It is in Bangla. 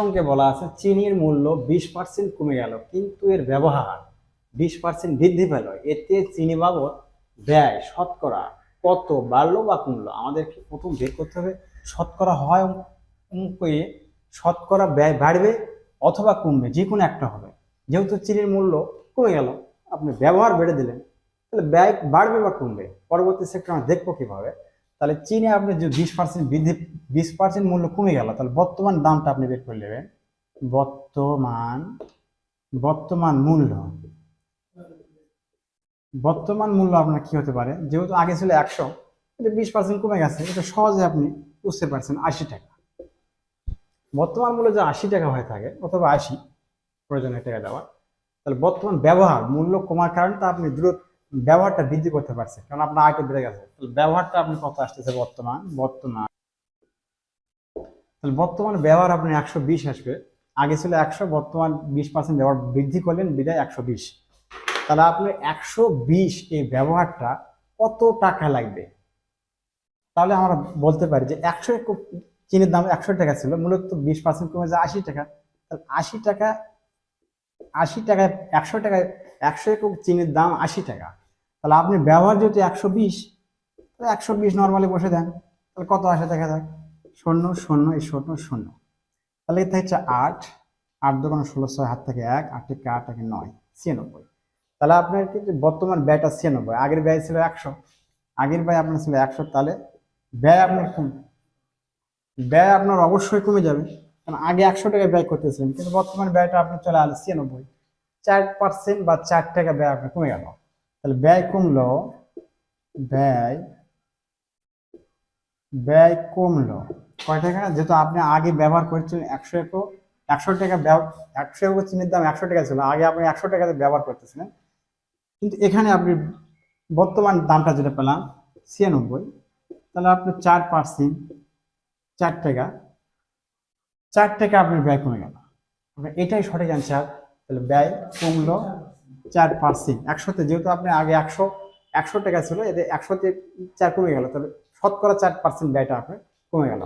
অঙ্কে বলা আছে, চিনির মূল্য বিশ পার্সেন্ট কমে গেল, কিন্তু এর ব্যবহার বিশ পার্সেন্ট বৃদ্ধি পেল। এতে চিনি বাবদ ব্যয়, শতকরা কত, বাড়লো বা কমলো, আমাদেরকে প্রথম বের করতে হবে। শতকরা হয় অঙ্কে শতকরা ব্যয় বাড়বে অথবা কমবে যে কোনো একটা হবে। যেহেতু চিনির মূল্য কমে গেল, আপনি ব্যবহার বেড়ে দিলেন, তাহলে ব্যয় বাড়বে বা কমবে। পরবর্তী সেক্টর আমরা দেখব কীভাবে। তাহলে চীনে আপনি যে বিশ পার্সেন্ট বৃদ্ধি, বিশ পার্সেন্ট মূল্য কমে গেল, তাহলে বর্তমান দামটা আপনি বের করে নেবেন। বর্তমান বর্তমান মূল্য। বর্তমান মূল্য আপনার কি হতে পারে? যেহেতু আগে ছিল একশো, এটা বিশ পার্সেন্ট কমে গেছে, এটা সহজে আপনি বুঝতে পারছেন আশি টাকা। বর্তমান মূল্য যে আশি টাকা হয়ে থাকে, অথবা আশি প্রয়োজনীয় টাকা দেওয়া, তাহলে বর্তমান ব্যবহার মূল্য কমার কারণটা আপনি দ্রুত ব্যবহারটা বৃদ্ধি করতে পারছে, কারণ আপনার আয়টা বেড়ে গেছে। তাহলে ব্যবহারটা আপনি কত আসতেছে বর্তমান? বর্তমান। তাহলে বর্তমান ব্যবহার আপনি একশো বিশ আসবে। আগে ছিল একশো, বর্তমান বিশ পার্সেন্ট ব্যবহার বৃদ্ধি করলেন, বিদায় একশো বিশ। তাহলে আপনি একশো বিশ এই ব্যবহারটা কত টাকা লাগবে? তাহলে আমরা বলতে পারি যে একশো চিনির দাম একশো টাকা ছিল, মূলত বিশ পার্সেন্ট কমে যায় আশি টাকা। তাহলে আশি টাকা, আশি টাকায় একশো টাকায় একশো একক চিনির দাম আশি টাকা। তাহলে আপনি ব্যবহার যেহেতু একশো বিশ, তাহলে একশো বিশ নর্মালি বসে দেন। তাহলে কত আসে দেখা যাক? শূন্য শূন্য, এই শূন্য শূন্য। তাহলে এটা হচ্ছে আট। আট দোকানে ষোলো ছয়, হাত থেকে এক, আট থেকে আট থেকে নয়, ছিয়ানব্বই। তাহলে আপনার কিন্তু বর্তমান ব্যয়টা ছিয়ানব্বই, আগের ব্যয় ছিল একশো। আগের ব্যয় আপনার ছিল একশো, তাহলে ব্যয় আপনার কম। ব্যয় আপনার অবশ্যই কমে যাবে। কারণ আগে একশো টাকা ব্যয় করতেছিলেন, কিন্তু বর্তমান ব্যয়টা আপনার চলে আসলে ছিয়ানব্বই। চার পার্সেন্ট বা চার টাকা ব্যয় আপনার কমে গেল। তাহলে ব্যয় কমলো, ব্যয় ব্যয় কমলো। কয় টাকা? যেহেতু আপনি আগে ব্যবহার করছিলেন একশো একো একশো টাকা একশো একো চিনির দাম একশো টাকা ছিল, আগে আপনি একশো টাকাতে ব্যবহার করতেছিলেন। কিন্তু এখানে আপনি বর্তমান দামটা যেটা পেলাম, ছিয়ানব্বই। তাহলে আপনি চার পার্সেন্ট চার টাকা চার টাকা আপনার ব্যয় কমে গেল। এটাই সঠিক অ্যান্সার তাহলে ব্যয় কমলো চার পার্সেন্ট একশোতে যেহেতু আপনি আগে একশো একশো টাকা ছিল, এতে একশোতে চার কমে গেল। তাহলে শতকরা চার পার্সেন্ট ব্যয়টা আপনার কমে গেল।